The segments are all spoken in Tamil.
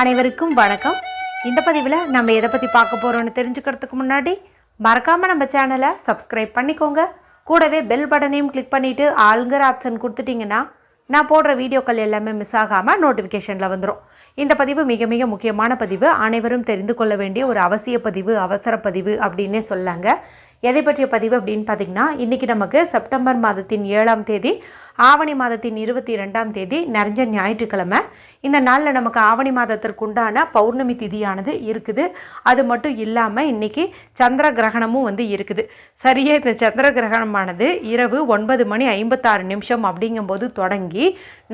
அனைவருக்கும் வணக்கம். இந்த பதிவில் நம்ம எதை பற்றி பார்க்க போகிறோம்னு தெரிஞ்சுக்கிறதுக்கு முன்னாடி மறக்காமல் நம்ம சேனலை சப்ஸ்கிரைப் பண்ணிக்கோங்க. கூடவே பெல் பட்டனையும் கிளிக் பண்ணிவிட்டு ஆளுங்கிற ஆப்ஷன் கொடுத்துட்டிங்கன்னா நான் போடுற வீடியோக்கள் எல்லாமே மிஸ் ஆகாமல் நோட்டிஃபிகேஷனில் வந்துடும் இந்த பதிவு மிக மிக முக்கியமான பதிவு. அனைவரும் தெரிந்து கொள்ள வேண்டிய ஒரு அவசிய பதிவு அவசர பதிவு அப்படின்னே சொல்லாங்க எதை பற்றிய பதிவு அப்படின்னு பார்த்தீங்கன்னா இன்றைக்கி நமக்கு செப்டம்பர் மாதத்தின் ஏழாம் தேதி ஆவணி மாதத்தின் இருபத்தி ரெண்டாம் தேதி நிறைஞ்ச ஞாயிற்றுக்கிழமை. இந்த நாளில் நமக்கு ஆவணி மாதத்திற்கு உண்டான பௌர்ணமி திதியானது இருக்குது. அது மட்டும் இல்லாமல் இன்றைக்கி சந்திர கிரகணமும் வந்து இருக்குது. சரியே இந்த சந்திர கிரகணமானது இரவு ஒன்பது மணி ஐம்பத்தாறு நிமிஷம் அப்படிங்கும்போது தொடங்கி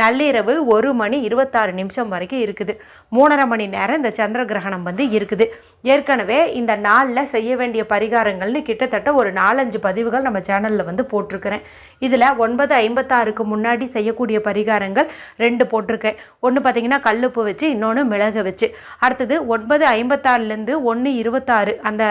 நள்ளிரவு ஒரு மணி இருபத்தாறு நிமிஷம் வரைக்கும் இருக்குது. மூணரை மணி நேரம் இந்த சந்திர கிரகணம் வந்து இருக்குது. ஏற்கனவே இந்த நாளில் செய்ய வேண்டிய பரிகாரங்கள்னு கிட்டத்தட்ட ஒரு நாலஞ்சு பதிவுகள் நம்ம சேனலில் வந்து போட்டிருக்கிறேன். இதில் ஒன்பது ஐம்பத்தாறு அதுக்கு முன்னாடி செய்யக்கூடிய பரிகாரங்கள் ரெண்டு போட்டிருக்கேன். ஒன்று பார்த்தீங்கன்னா கல்லுப்பு வச்சு இன்னொன்று மிளகு வச்சு. அடுத்தது ஒன்பது ஐம்பத்தாறுலேருந்து ஒன்று இருபத்தாறு. அந்த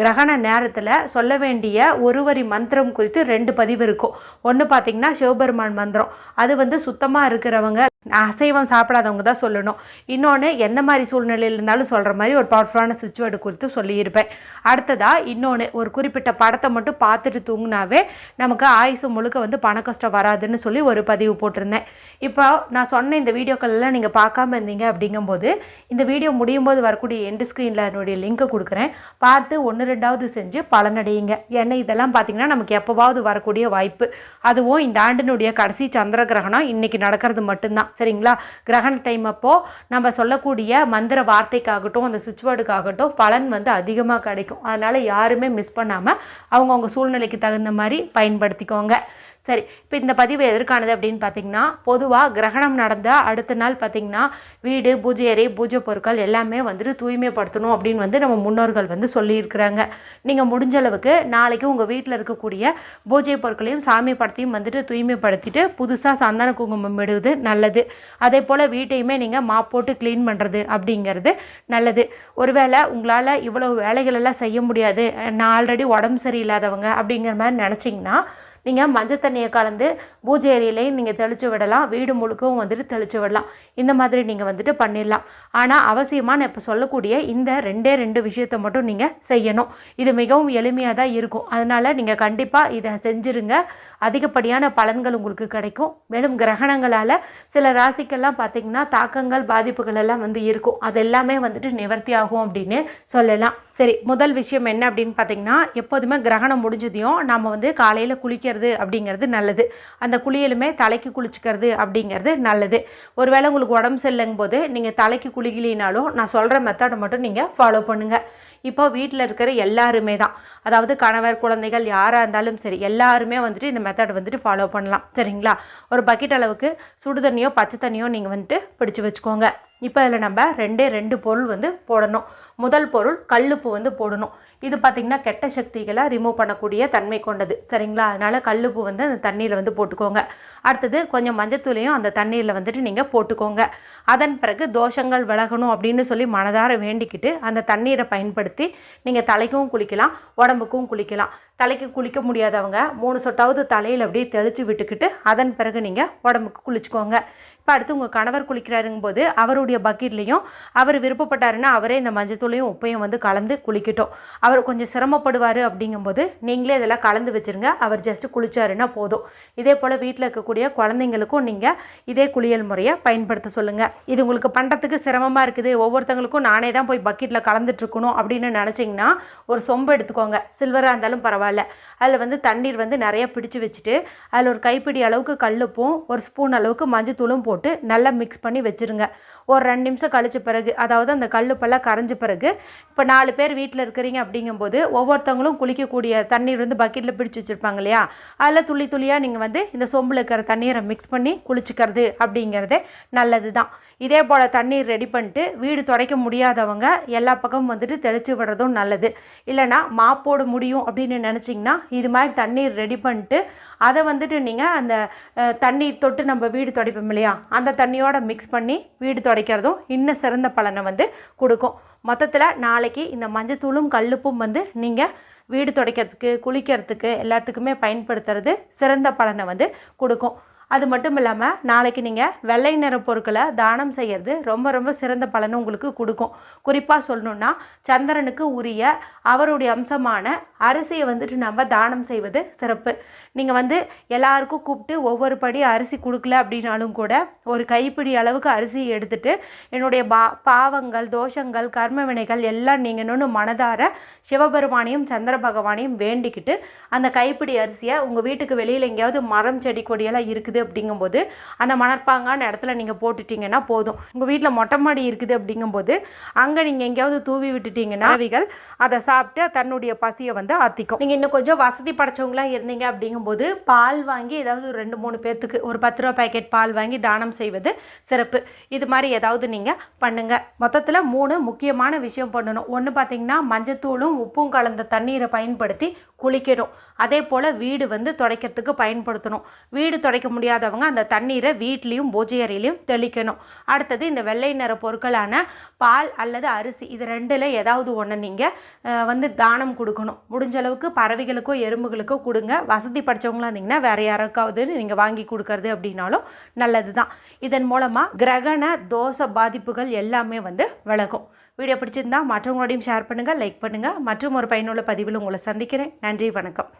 கிரகண நேரத்தில் சொல்ல வேண்டிய ஒரு வரி மந்திரம் குறித்து ரெண்டு பதிவு இருக்கும். ஒன்று பார்த்தீங்கன்னா சிவபெருமான் மந்திரம். அது வந்து சுத்தமாக இருக்கிறவங்க அசைவம் சாப்பிடாதவங்க தான் சொல்லணும். இன்னொன்று எந்த மாதிரி சூழ்நிலையில் இருந்தாலும் சொல்கிற மாதிரி ஒரு பவர்ஃபுல்லான சுவிட்ச் வேர்டு குறித்து சொல்லியிருப்பேன். அடுத்ததாக இன்னொன்று ஒரு குறிப்பிட்ட படத்தை மட்டும் பார்த்துட்டு தூங்கினாவே நமக்கு ஆயுசு முழுக்க வந்து பண கஷ்டம் வராதுன்னு சொல்லி ஒரு பதிவு போட்டிருந்தேன். இப்போ நான் சொன்ன இந்த வீடியோக்கள் எல்லாம் நீங்கள் பார்க்காம இருந்தீங்க அப்படிங்கும்போது இந்த வீடியோ முடியும் போது வரக்கூடிய எண்டு ஸ்க்ரீனில் என்னுடைய லிங்க்கை கொடுக்குறேன். பார்த்து ஒன்று ரெண்டாவது செஞ்சு பலனடையுங்க. ஏன்னா இதெல்லாம் பார்த்தீங்கன்னா நமக்கு எப்போவாவது வரக்கூடிய வாய்ப்பு. அதுவும் இந்த ஆண்டினுடைய கடைசி சந்திர கிரகணம் இன்றைக்கி நடக்கிறது மட்டும்தான். சரிங்களா? கிரகண டைம் அப்போது நம்ம சொல்லக்கூடிய மந்திர வார்த்தைக்காகட்டும் அந்த சுவிட்ச் வேர்டுக்காகட்டும் பலன் வந்து அதிகமாக கிடைக்கும். அதனால் யாருமே மிஸ் பண்ணாமல் அவங்கவுங்க சூழ்நிலைக்கு தகுந்த மாதிரி பயன்படுத்திக்கோங்க. சரி இப்போ இந்த பதிவு எதற்கானது அப்படின்னு பார்த்தீங்கன்னா பொதுவாக கிரகணம் நடந்தால் அடுத்த நாள் பார்த்தீங்கன்னா வீடு பூஜை அறை பூஜை பொருட்கள் எல்லாமே வந்துட்டு தூய்மைப்படுத்தணும் அப்படின்னு வந்து நம்ம முன்னோர்கள் வந்து சொல்லியிருக்கிறாங்க. நீங்கள் முடிஞ்ச அளவுக்கு நாளைக்கு உங்கள் வீட்டில் இருக்கக்கூடிய பூஜை பொருட்களையும் சாமி படத்தையும் வந்துட்டு தூய்மைப்படுத்திட்டு புதுசாக சந்தன குங்குமம் இடுவது நல்லது. அதே போல் வீட்டையுமே நீங்கள் மாப் போட்டு க்ளீன் பண்ணுறது அப்படிங்கிறது நல்லது. ஒருவேளை உங்களால் இவ்வளோ வேலைகளெல்லாம் செய்ய முடியாது. நான் ஆல்ரெடி உடம்பு சரியில்லாதவங்க அப்படிங்கிற மாதிரி நினச்சிங்கன்னா நீங்கள் மஞ்சள் தண்ணியை கலந்து பூஜை அறையிலையும் நீங்கள் தெளித்து விடலாம். வீடு முழுக்கவும் வந்துட்டு தெளித்து விடலாம். இந்த மாதிரி நீங்கள் வந்துட்டு பண்ணிடலாம். ஆனால் அவசியமாக நான் இப்போ சொல்லக்கூடிய இந்த ரெண்டே ரெண்டு விஷயத்தை மட்டும் நீங்கள் செய்யணும். இது மிகவும் எளிமையாக தான் இருக்கும். அதனால் நீங்கள் கண்டிப்பாக இதை செஞ்சுருங்க. அதிகப்படியான பலன்கள் உங்களுக்கு கிடைக்கும். மேலும் கிரகணங்களால் சில ராசிக்கெல்லாம் பார்த்திங்கன்னா தாக்கங்கள் பாதிப்புகள் எல்லாம் வந்து இருக்கும். அது எல்லாமே வந்துட்டு நிவர்த்தி ஆகும் அப்படின்னு சொல்லலாம். சரி முதல் விஷயம் என்ன அப்படின்னு பார்த்தீங்கன்னா எப்போதுமே கிரகணம் முடிஞ்சதையும் நம்ம வந்து காலையில் குளிக்கிறது அப்படிங்கிறது நல்லது. அந்த குளியலுமே தலைக்கு குளிச்சுக்கிறது அப்படிங்கிறது நல்லது. ஒருவேளை உங்களுக்கு உடம்பு சரியில்லைங்கும் போது நீங்கள் தலைக்கு குளிக்கலினாலும் நான் சொல்கிற மெத்தடை மட்டும் நீங்கள் ஃபாலோ பண்ணுங்கள் இப்போ வீட்டில் இருக்கிற எல்லாருமே தான். அதாவது கணவர் குழந்தைகள் யாராக இருந்தாலும் சரி எல்லாருமே வந்துட்டு இந்த மெத்தட் வந்துட்டு ஃபாலோ பண்ணலாம். சரிங்களா? ஒரு பக்கெட் அளவுக்கு சுடு தண்ணியோ பச்சை தண்ணியோ நீங்கள் வந்துட்டு பிடிச்சி வச்சுக்கோங்க. இப்போ அதில் நம்ம ரெண்டே ரெண்டு பொருள் வந்து போடணும். முதல் பொருள் கல்லுப்பு வந்து போடணும். இது பார்த்திங்கன்னா கெட்ட சக்திகளை ரிமூவ் பண்ணக்கூடிய தன்மை கொண்டது. சரிங்களா? அதனால் கல்லுப்பு வந்து அந்த தண்ணியில் வந்து போட்டுக்கோங்க. அடுத்தது கொஞ்சம் மஞ்சத்தூளையும் அந்த தண்ணீரில் வந்துட்டு நீங்கள் போட்டுக்கோங்க. அதன் பிறகு தோஷங்கள் விலகணும் அப்படின்னு சொல்லி மனதார வேண்டிக்கிட்டு அந்த தண்ணீரை பயன்படுத்தி நீங்கள் தலைக்கும் குளிக்கலாம் உடம்புக்கும் குளிக்கலாம். தலைக்கு குளிக்க முடியாதவங்க மூணு சொட்டாவது தலையில் அப்படியே தெளித்து விட்டுக்கிட்டு அதன் பிறகு நீங்கள் உடம்புக்கு குளிச்சுக்கோங்க. இப்போ அடுத்து உங்கள் கணவர் குளிக்கிறாருங்கும் போது அவருடைய பக்கெட்லேயும் அவர் விருப்பப்பட்டாருன்னா அவரே இந்த மஞ்சத்தூளையும் உப்பையும் வந்து கலந்து குளிக்கட்டும். அவர் கொஞ்சம் சிரமப்படுவார் அப்படிங்கும்போது நீங்களே இதெல்லாம் கலந்து வச்சுருங்க. அவர் ஜஸ்ட்டு குளிச்சாருன்னா போதும். இதே போல் வீட்டில் இருக்கக்கூடிய குழந்தைங்களுக்கும் நீங்கள் இதே குளியல் முறையை பயன்படுத்த சொல்லுங்கள் இது உங்களுக்கு பண்ணுறதுக்கு சிரமமாக இருக்குது. ஒவ்வொருத்தங்களுக்கும் நானே தான் போய் பக்கெட்டில் கலந்துட்ருக்கணும் அப்படின்னு நினச்சிங்கன்னா ஒரு சொம்பு எடுத்துக்கோங்க. சில்வராக இருந்தாலும் பரவாயில்ல. அதில் வந்து தண்ணீர் வந்து நிறைய பிடிச்சி வச்சுட்டு அதில் ஒரு கைப்பிடி அளவுக்கு கல்லுப்பும் ஒரு ஸ்பூன் அளவுக்கு மஞ்சத்தூளும் போட்டு போட்டு நல்லா மிக்ஸ் பண்ணி வச்சுருங்க. ஒரு ரெண்டு நிமிஷம் கழிச்ச பிறகு அதாவது அந்த கல்லுப்பெல்லாம் கரைஞ்ச பிறகு இப்போ நாலு பேர் வீட்டில் இருக்கிறீங்க அப்படிங்கும்போது ஒவ்வொருத்தவங்களும் குளிக்கக்கூடிய தண்ணீர் வந்து பக்கெட்டில் பிடிச்சி வச்சுருப்பாங்க இல்லையா? அதில் துளி துளியாக நீங்கள் வந்து இந்த சொம்பில் இருக்கிற தண்ணீரை மிக்ஸ் பண்ணி குளிச்சுக்கிறது அப்படிங்கிறதே நல்லது தான் இதே போல் தண்ணீர் ரெடி பண்ணிட்டு வீடு துடைக்க முடியாதவங்க எல்லா பக்கமும் வந்துட்டு தெளித்து விடுறதும் நல்லது. இல்லைனா மாப்போட முடியும் அப்படின்னு நினச்சிங்கன்னா இது மாதிரி தண்ணீர் ரெடி பண்ணிட்டு அதை வந்துட்டு நீங்கள் அந்த தண்ணீர் தொட்டு நம்ம வீடு துடைப்போம் இல்லையா? அந்த தண்ணியோட மிக்ஸ் பண்ணி வீடு துடை படிக்கிறதும் இன்னும் சிறந்த பலனை வந்து கொடுக்கும். மொத்தத்தில் நாளைக்கு இந்த மஞ்சத்தூளும் கல்லுப்பும் வந்து நீங்கள் வீடு துடைக்கிறதுக்கு குளிக்கிறதுக்கு எல்லாத்துக்குமே பயன்படுத்துறது சிறந்த பலனை வந்து கொடுக்கும். அது மட்டும் இல்லாமல் நாளைக்கு நீங்கள் வெள்ளை நிற பொருட்களை தானம் செய்கிறது ரொம்ப ரொம்ப சிறந்த பலனை உங்களுக்கு கொடுக்கும். குறிப்பாக சொல்லணுன்னா சந்திரனுக்கு உரிய அவருடைய அம்சமான அரிசியை வந்துட்டு நம்ம தானம் செய்வது சிறப்பு. நீங்கள் வந்து எல்லாருக்கும் கூப்பிட்டு ஒவ்வொரு படி அரிசி கொடுக்கல அப்படின்னாலும் கூட ஒரு கைப்பிடி அளவுக்கு அரிசி எடுத்துட்டு என்னுடைய பா பாவங்கள் தோஷங்கள் கர்ம வினைகள் எல்லாம் நீங்கணும்னு மனதார சிவபெருமானையும் சந்திர பகவானையும் வேண்டிக்கிட்டு அந்த கைப்பிடி அரிசியை உங்கள் வீட்டுக்கு வெளியில் எங்கேயாவது மரம் செடி கொடியெல்லாம் இருக்குது அப்படிங்கும்போது அந்த மணற்பாங்கான இடத்துல நீங்கள் போட்டுட்டீங்கன்னா போதும். உங்கள் வீட்டில் மொட்டை மாடி இருக்குது அப்படிங்கும்போது அங்கே நீங்கள் எங்கேயாவது தூவி விட்டுட்டிங்கன்னா அவைகள் அதை சாப்பிட்டு தன்னுடைய பசியை வந்து ஆத்திக்கும் நீங்கள் இன்னும் கொஞ்சம் வசதி படைச்சவங்களாம் இருந்தீங்க அப்படிங்கும்போது பால் வாங்கி ஏதாவது ஒரு ரெண்டு மூணு பேர்த்துக்கு ஒரு பத்து ரூபா பேக்கெட் பால் வாங்கி தானம் செய்வது சிறப்பு. இது மாதிரி ஏதாவது நீங்கள் பண்ணுங்கள் மொத்தத்தில் மூணு முக்கியமான விஷயம் பண்ணணும். ஒன்று பார்த்தீங்கன்னா மஞ்சத்தூளும் உப்பும் கலந்த தண்ணீரை பயன்படுத்தி குளிக்கணும். அதே போல் வீடு வந்து துடைக்கிறதுக்கு பயன்படுத்தணும். வீடு துடைக்க முடியாதவங்க அந்த தண்ணீரை வீட்லேயும் பூஜை அறையிலையும் தெளிக்கணும். அடுத்தது இந்த வெள்ளை நிற பொருட்களான பால் அல்லது அரிசி இது ரெண்டில் ஏதாவது ஒன்று நீங்கள் வந்து தானம் கொடுக்கணும். முடிஞ்ச அளவுக்கு பறவைகளுக்கோ எறும்புகளுக்கோ கொடுங்க. வசதி படித்தவங்களா இருந்தீங்கன்னா வேறு யாருக்காவது நீங்கள் வாங்கி கொடுக்கறது அப்படின்னாலும் நல்லது தான் இதன் மூலமாக கிரகண தோஷ பாதிப்புகள் எல்லாமே வந்து விலகும். வீடியோ பிடிச்சிருந்தா மற்றவங்களோடையும் ஷேர் பண்ணுங்கள் லைக் பண்ணுங்கள் மற்றும் ஒரு பயனுள்ள பதிவில் உங்களை சந்திக்கிறேன். நன்றி வணக்கம்.